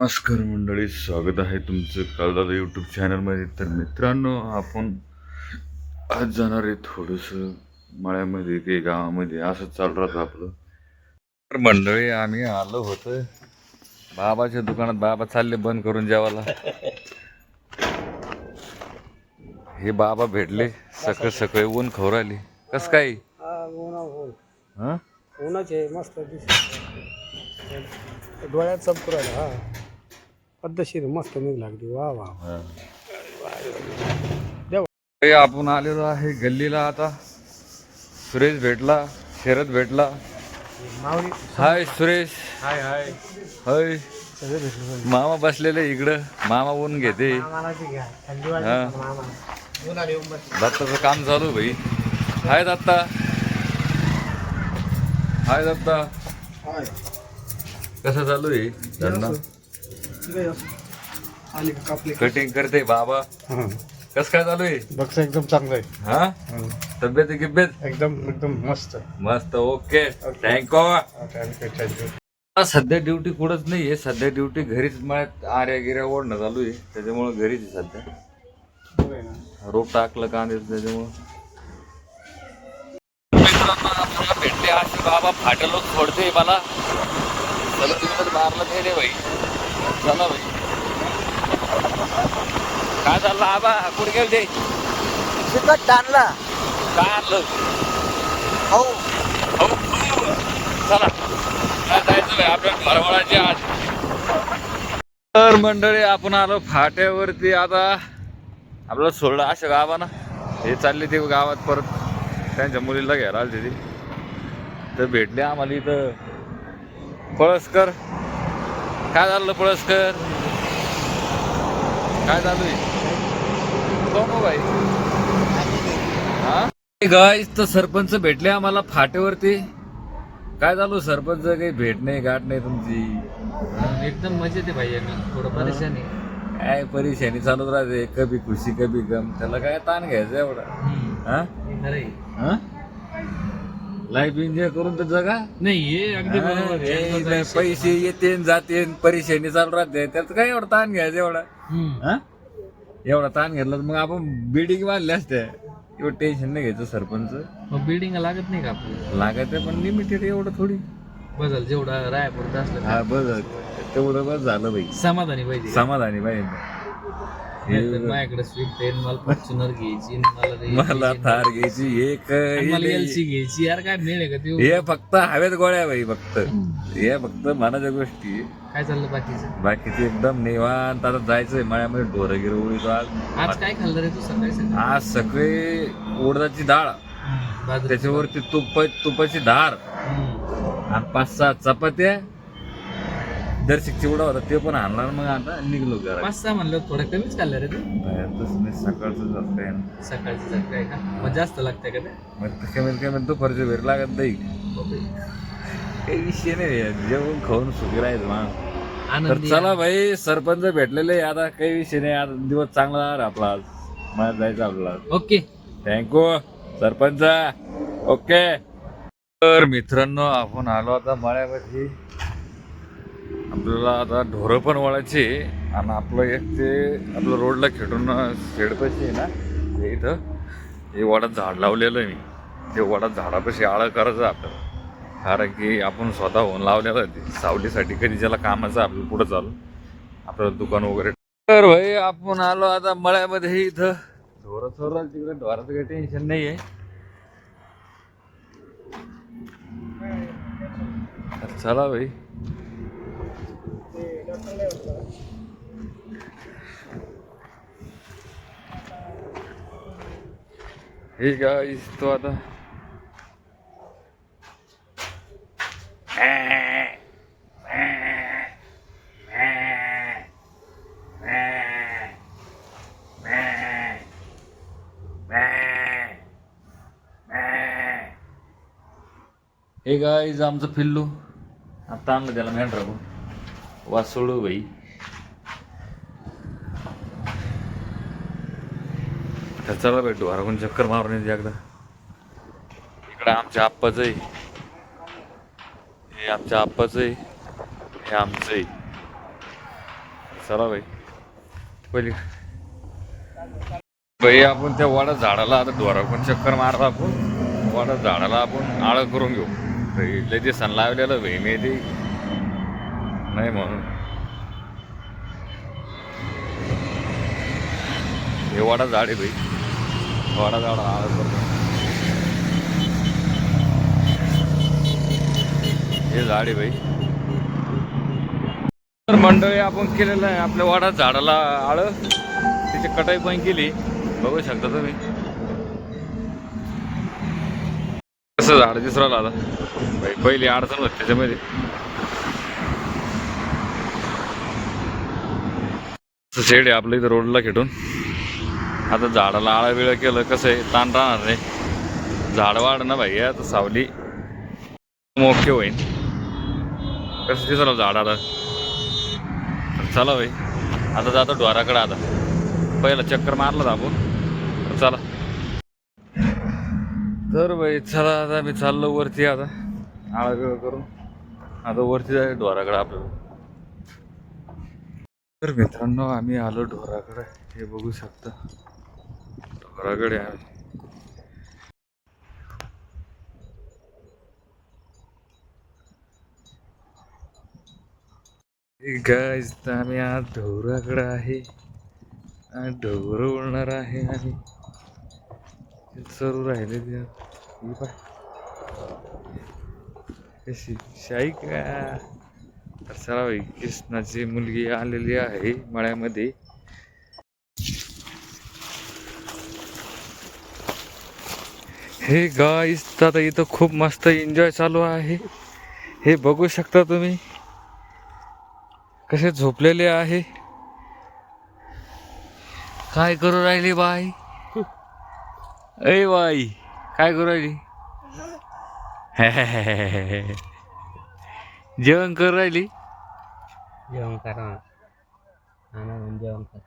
नमस्कार मंडळी स्वागत आहे तुमचं कालदादा यूट्यूब चॅनलमध्ये तर मित्रांनो आपण आज जाणार आहे थोडंसं मळ्यामध्ये काही गावामध्ये. असं चालू राहतं आपलं. तर मंडळी आम्ही आलो होतो. बाबाच्या दुकानात बाबा चालले बंद करून जेवायला. हे बाबा भेटले. सकाळ सकाळी ऊन खवराली कस काय? हा उन्हा हो? हं उन्हाचे मस्त डोळ्यात चमकू राहिला हा. पद्धतशीर मस्त निघ लागली वा वा. हे. आपण आलेलो आहे गल्लीला आता. सुरेश भेटला शरद भेटला. हाय सुरेश. हाय हाय. हाय. सगळे भेटले मामा बसलेले इकडं. मामा ऊन घेते. मामाला ते घ्या. थंडी हा. वाजली मामा. उन्हाळी येऊन बस दत्ताचं काम चालू भाई. हाय दत्ता. हाय दत्ता. हाय. कसं चालू आहे धंदा? आली का कापली? कटिंग करते बाबा. कस काय चालू आहे? बक्स एकदम चांगलं आहे. हा. तब्येत गिब्येत एकदम एकदम मस्त. मस्त okay. Thank you thank you सध्या ड्युटी कुठंच नाही आहे सध्या ड्युटी घरीच मळ्यात आऱ्या गिऱ्या ओढणं चालू आहे. त्याच्यामुळं घरीच आहे सध्या. रोप टाकलं कांद्याचं त्याच्यामुळं. मित्रांनो आपल्याला भेटले असे बाबा फाटलो सोडते मला. चला तुम्ही तर मारलं नाही रे भाई चला भाई काय चाललं? आबा कुठे गेल ते? चिकट टाणला. काय आणलं? हो. हो. चला. काय जायचं भाई आपल्या आज. तर मंडळी आपण आलो फाट्यावरती. आता आपल्याला सोडलं अशा गावानं. हे चालले ते गावात परत. त्यांच्या मुलीला घ्यायला आले ते. तर भेटले आम्हाला इथं. पळसकर. काय झालं पळसकर काय चालू आहे? हो? हा तर सरपंच भेटले आम्हाला फाट्यावरती काय झालं सरपंच? काही भेट नाही गाठ नाही तुमची. एकदम मजेत आहे भाई थोडं परेशान काय परेशानी चालूच राहते? कभी खुशी कभी गम. त्याला काय ताण घ्यायचं एवढा? हा? हा? लाईफ एन्जॉय करून तर जगा. नाही हे अगदी बरोबर हे पैसे येते जाते परेशानी चालू राहते. त्यात काय एवढा ताण घ्यायचा एवढा? हम्म. हा? एवढा ताण घेतला तर मग आपण बिल्डिंग बांधल्या असत्या एवढं टेन्शन नाही घ्यायचं सरपंच. मग बिल्डिंग लागत नाही का आपल्याला? लागत आहे पण लिमिटेड एवढं थोडी. बदल जेवढा रायापुरता असलं हा बस तेवढं बस झालं बाई. समाधानी पाहिजे. समाधानी पाहिजे. माझ्याकडे स्विफ्ट आहे मला फॉर्च्युनर घ्यायची मला थार घ्यायची एक आणि मला हे एलसी घ्यायची. यार काय मिळ आहे का ते हे फक्त हवेत गोळ्या बाई फक्त. हे फक्त मनाच्या गोष्टी काय चाललं बाकीचं? बाकीचे एकदम निवांत. आता जायचंय मळ्यामध्ये ढोरं गिर उडीतो आज. आज काय खाल्लं रे तू सकाळी सकाळी? आज सगळे उडदाची डाळ. बाजरी त्याच्यावरती तुप तुपाची धार हम्म. आणि पाच सहा चपात्या. दर्शक चिवडा होता ते पण आणणार मग आता निघलो घरा पाच सहा म्हणलं थोडं कमीच खाल्लं रे तू. तसं नाही सकाळचं जात काय ना. सकाळचं सकाळी का? मग जास्त लागतंय का ते? मग ते कमीत कमी दुपारच्या वेळ लागत नाही. काही विषय नाही जेवण खाऊन सुखी राहायचं मग तर आनंदी. चला भाई सरपंच भेटलेले आता काही विषय नाही आता दिवस चांगला आहे आपला आज. मला जायचं आपला ओके. थँक्यू सरपंच. ओके तर मित्रांनो आपण आलो आता मळ्यामध्ये. आपल्याला आता ढोरं पण वळायचे आणि आपलं एक ते आपलं रोडला खेटून शेडपाशी आहे ना हे इथं हे वडात झाड लावलेलं आहे मी. ते वडात झाडापाशी आळं करायचं आपल्याला. कारण की आपण स्वतः होऊन लावलेलं आहे ते. सावलीसाठी कधी ज्याला कामाचं आपलं पुढं चालू. आपलं दुकान वगैरे तर भाई आपण आलो आता मळ्यामध्ये इथं. ढोरं चोरं तिकडे ढोराचं काही टेन्शन नाही आहे चला भाई. हे गाईस तो आता हे गाईज आमचं फिल्लू आता आणलं त्याला मॅन राहून वासोडू बाई. तर चला भेटू हरकून चक्कर मारून येते एकदा. इकडं आमच्या आप्पाचं आहे. हे आमच्या आप्पाचं आहे. हे आमचं आहे. चला भाई पहिली. भाई आपण त्या वाडा झाडाला आता डोरा पण चक्कर मारला आपण. वाडा झाडाला आपण आळ करून घेऊ. लय दिवसानं लावलेलं भाई मी ते नाही म्हणून. हे वाडा झाड आहे भाई. वाडा झाड आळ हे झाड आहे भाई. तर मंडळी आपण केलेलं आहे आपल्या वाडा झाडाला आळ. तिची कटाई पण केली. बघू शकता तुम्ही. कसं झाड दिसू राहिलं आता. पहिली अडचण होती त्याच्यामध्ये. शेड आहे आपलं इथं रोडला खेटून. आता झाडाला आळा वेळ केलं कसं आहे? ताण राहणार नाही. झाड वाढ ना भाई आता सावली मोके होईन. कसं दिसलं झाड आता? चला भाई आता जातो ढोराकडे आता. पहिला चक्कर मारला आपण. चला. तर भाई चला आता मी चाललो वरती आता. आळा करून. आता वरती जाय ढोराकडे आपल्याला. तर मित्रांनो आम्ही आलो ढोराकडे. हे बघू शकता. ढोराकडे आम्ही. गायज तर आम्ही आज ढोराकडे आहे. आणि ढोर उडणार आहे आणि ते चरू राहिले ते पाय कशी शाई का? तर कृष्णाची मुलगी आलेली आहे मळ्यामध्ये. हे गाईस आता इथं खूप मस्त एन्जॉय चालू आहे. हे बघू शकता तुम्ही. कसे झोपलेले आहे. काय करू राहिली बाई? अय बाई काय करू राहिली? जेवण करू राहिली? जेवण करा आनंद जेवण कर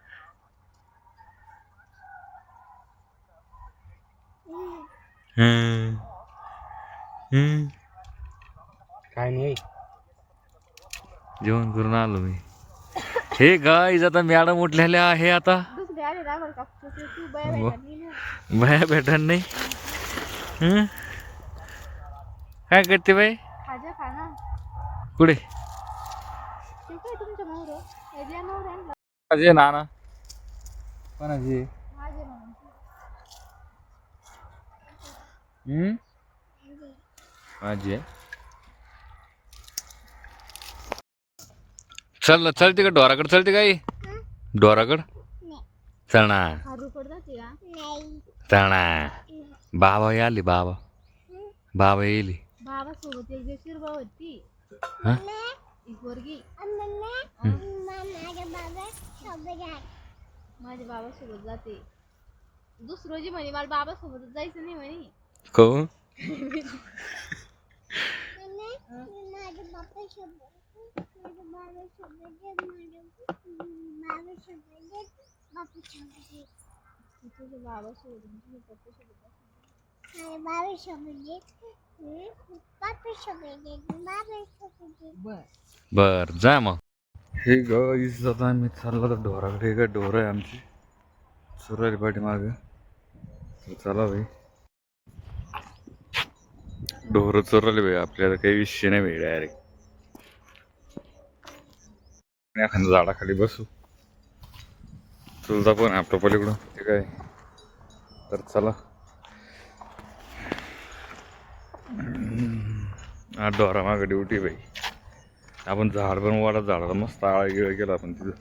हम्म. हम्म. काय नाही. जेवण करून आलो मी. हे गाईज आता मॅडम उठलेल्या आहे आता. बाय भेटणार नाही. हं? काय करते बाई? खाजा खा ना. कुठे ते काय तुमच्या मोर एरिया मोर आहे ना माझे नाना. कोणाची हम्म? माझी आहे. चल चल तिकडे डोराकडे चलते काही का नाही चल ना. बाबा आली बाबा. बाबा येईल बाबा सोबत एक होती. हा? पोरगी माझ्या बाबा सोबत जाते दुसरं जी म्हणे मला बाबा सोबत जायचं नाही म्हणे कहून तुझ्या बाबा सोबत आणि तुझ्या पप्पा बर जा मग. हे गाईस आता आम्ही चाललो तर ढोराकडे. हे काय ढोर आहे आमची? सुरारी पाठी माग चला भाई ढोर चोरले भाई आपल्याला काही विषय नाही भाई डायरेक्ट एखाद्या झाडाखाली बसू. चुलता पण आहे आपल्या पलीकडून ते काय? तर चला. हा ढोरा मागं ड्युटी बाई. आपण झाड पण वाढत झाडाला मस्त आळा गिळ केला आपण तिथं.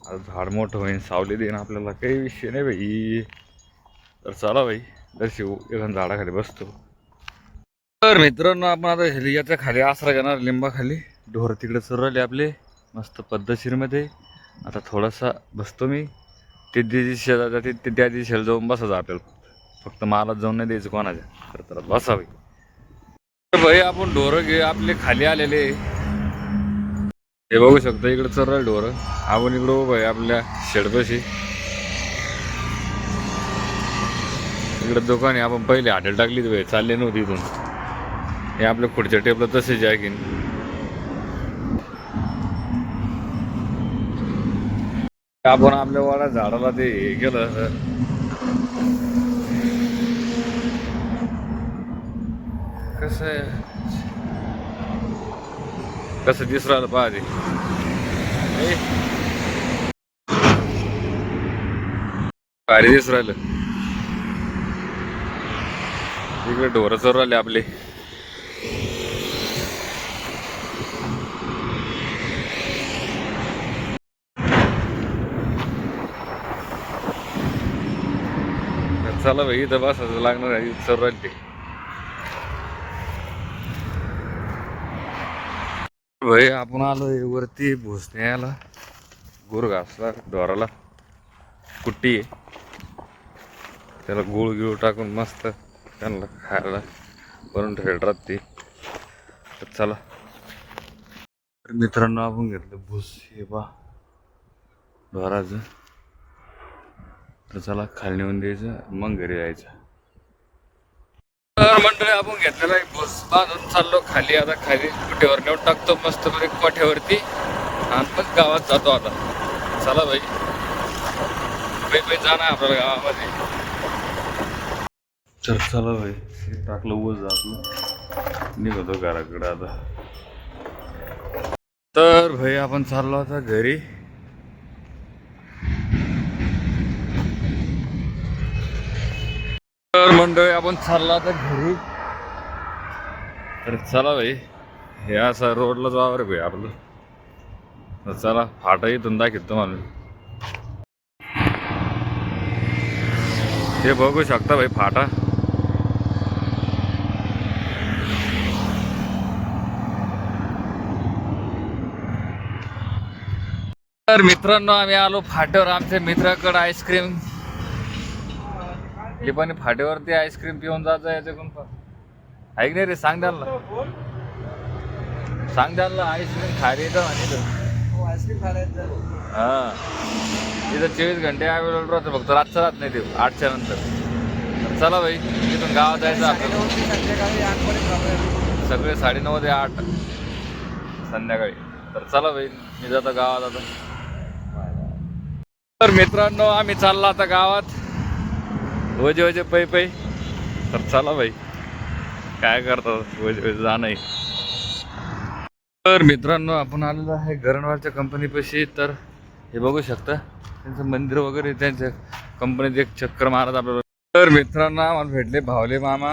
आता झाड मोठं होईन सावली देईन आपल्याला काही विषय नाही भाई तर चला भाई दर्शी एखाद्या झाडाखाली बसतो. तर मित्रांनो आपण आता हेली याच्या खाली आसरा घेणार लिंबाखाली. ढोर तिकडे चरवले आपले मस्त पद्धतशीरमध्ये. आता थोडासा बसतो मी. ते दिवशी शेजारच्या ते ते त्या दिवशी शेल जाऊन बसायचं आपल्याला. फक्त मला जाऊन नाही द्यायचं कोणाच्या. तर तर बसावी भाई आपण ढोरं घे आपले खाली आलेले हे बघू शकतो इकडे चर ढोर. आपण इकडं उभं आहे आपल्या शेडपाशी. इकडे दुकान आहे आपण पहिले हाटेल टाकली भाई चालले नव्हती इथून. हे आपल्या पुढच्या टेपला तसेच आहे की आपण आपल्या वाड्या झाडाला ते हे केलं कसं आहे? कसं दिसू राहिलं पाहते. भारी दिसू राहिलं. इकडे ढोरं चोर राहिले आपले. चला भाई इथं बसायचं लागणार आहे चोर राहिले भाई आपण आलो आहे वरती भोसण्याला. गोर घासला ढोराला कुट्टी आहे. त्याला गुळ गिळ टाकून मस्त त्यांना खायला भरून ठेवतात ते तर चला. तर मित्रांनो आपण घेतलं भूस हे बा ढोराचं तर चला खाली नेऊन द्यायचं मग घरी जायचं. तर मंडळी आपण घेतलेला एक बस बांधून चाललो खाली. आता खाली कुठेवर नेऊन टाकतो मस्त बरे कोठ्यावरती. आणि मग गावात जातो आता. चला भाई भाई भाई जाणार आपल्याला गावामध्ये. तर चला भाई हे टाकलं ऊस आपलं निघतो घराकडे आता. तर भाई आपण चाललो आता घरी. तर मंडळी आपण चालला आता घरी. तर चला भाई हे असं रोडला जावं रे भाई आपलं. तर चला फाटाही धंदा घेतो मला हे बघू शकता भाई फाटा. तर मित्रांनो आम्ही आलो फाट्यावर. आमच्या मित्राकडे आईस्क्रीम हे पण फाट्यावरती आईस्क्रीम पिऊन जायचं याच्याकडून पण. ऐक नाही रे सांग द्याल ना सांग द्याल ना आईस्क्रीम खायला येतं म्हणे इथं. हा इथं चोवीस घंटे अवेलेबल राहतो फक्त रातचं राहत नाही ते आठच्या नंतर. तर चला भाई इथून गावात जायचं आपल्याला. सगळे साडेनऊ ते आठ. संध्याकाळी. तर चला भाई मी जातो गावात आता. तर मित्रांनो आम्ही चाललो आता गावात. वजे वजे पै पै. तर चला भाई काय करतात? वजे वजे जाणं तर मित्रांनो आपण आलेलो आहे गरणवारच्या कंपनीपाशी. तर हे बघू शकता त्यांचं मंदिर वगैरे त्यांच्या कंपनीत एक चक्कर मारत आपल्याला. तर मित्रांनो आम्हाला भेटले भावले मामा.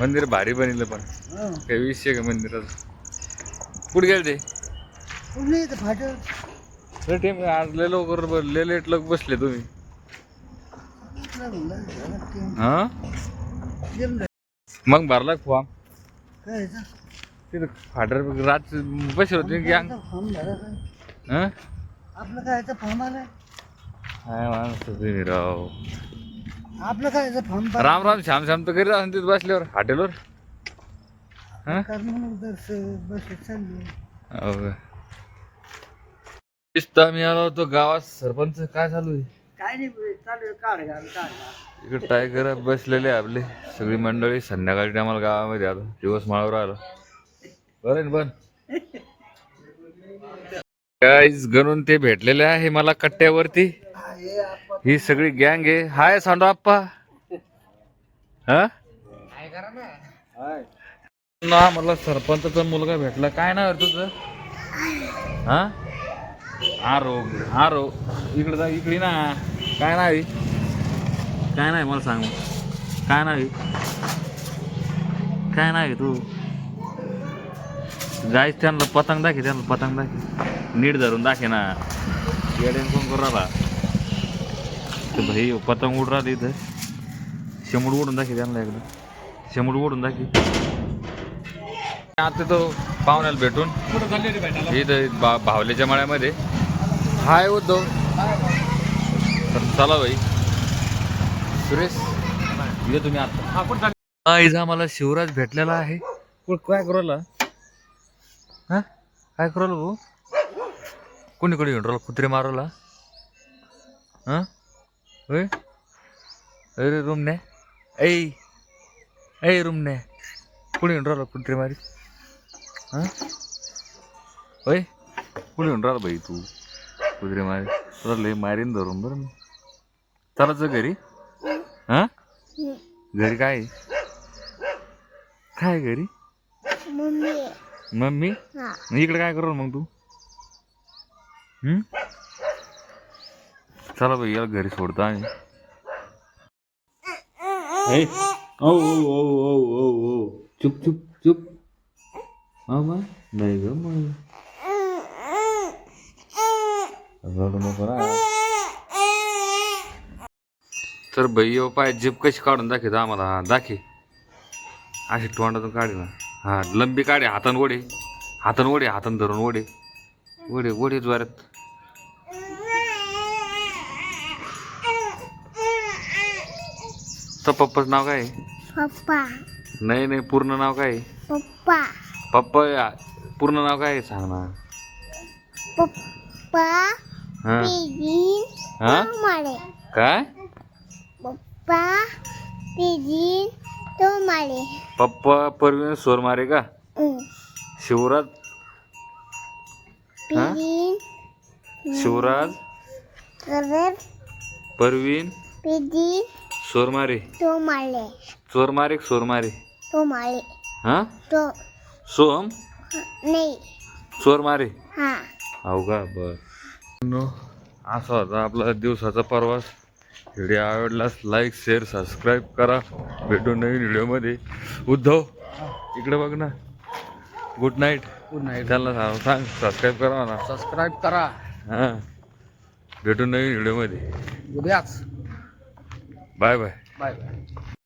मंदिर भारी बनलं पण. काही विषय का मंदिरात कुठे गेले ते लय लेट लोक बसले तुम्ही. हा? मग भरला फॉर्म तिथं फाटर रात बसले होते की अंग. आपलं काय फॉर्म आलाय काय माणसं तुम्ही राव? आपलं काय फॉर्म राम राम श्याम श्याम तर करीत जाऊन तिथं बसल्यावर हॉटेलवर? हं? हो का? दिसतं मी आलो होतो गावात सरपंच काय चालू आहे? काय नाही चालू काढ घाल काढ इकडे टायगर बसलेले आहे आपले. सगळी मंडळी संध्याकाळी टायमाला गावामध्ये आलो. दिवस माळावर आलो. बरं बन पण गणून ते भेटलेले आहे मला कट्ट्यावरती. ही सगळी गँग आहे. हाय सांडो आप्पा. हा? ना मला सरपंचाचा मुलगा भेटला. काय नाव तुझं? हा? आरो आरो इकडे जा इकडे ना. काय नाव आहे काय नाही मला सांग. काय नाव आहे काय नाव आहे तू. जायच त्यांना पतंग दाखे त्यांना पतंग दाखे नीट धरून दाखे ना. येड्यान कोण करू राहिला? ते भाई पतंग उड राहिली इथं. शेमूड उडून दाखे त्यांना एकदा. शेमूड उडून दाखे आता तो पाहुण्याला भेटून. इथं भावलेच्या मळ्यामध्ये. हाय उद्धव तर चला भाई. सुरेश ये तुम्ही आता. हा इथं आम्हाला शिवराज भेटलेला आहे. काय करूला हा? काय करूला भाऊ? कोणी कोणी घेऊन राहिला? कुत्रे मारवला हा? होय? अरे रूमने ऐ ऐ रूमने कोणी घेऊन राहिला कुत्रे मारी हा? होय? कोणी घेऊन राहिला भाई तू? कुत्रे मारे. तुला लय मारीन धरून बरं मी. चालायचं घरी. हा? घरी काय? आहे? काय आहे घरी? मम्मी. मग इकडे काय करू मग तू? हम्म? चला भाई याला घरी सोडतो आम्ही. ए, ओ ओ ओ ओ ओ ओ चुप चुप चुप. मामा नाही ग मग तर भैया पाय जीप कशी काढून दाखवतो आम्हाला. हा दाखे अशी तोंडातून काढे ना. हा लंबी काढे हातान ओढे. हातान ओढे हातान धरून ओढे. ओढे ओढे ज्वारात तर पप्पाचं नाव काय? आहे? पप्पा. नाही नाही पूर्ण नाव काय? आहे? पप्पा. पप्पा या- पूर्ण नाव काय आहे? सांग ना. पप्पा. हा. हा? मारे काय? पप्पा पिजीन तो मारे पप्पा परवीन सोर मारे का? शिवराज? हा? शिवराज? करत परवीन? पिजीन सोरमारे तो मारे चोरमारे का सोरमारे तो मारे हा? तो. सोम? नाही. चोरमारे हा हो. का बर असा होता आपला दिवसाचा प्रवास. व्हिडिओ आवडल्यास लाईक शेअर सबस्क्राईब करा. भेटू नवीन व्हिडिओमध्ये. उद्धव इकडे बघ ना. गुड नाईट गुड नाईट त्यांना सांग सांग सबस्क्राईब करा ना सबस्क्राईब करा. हां. भेटू नवीन व्हिडिओमध्ये. उद्याच. Bye bye bye bye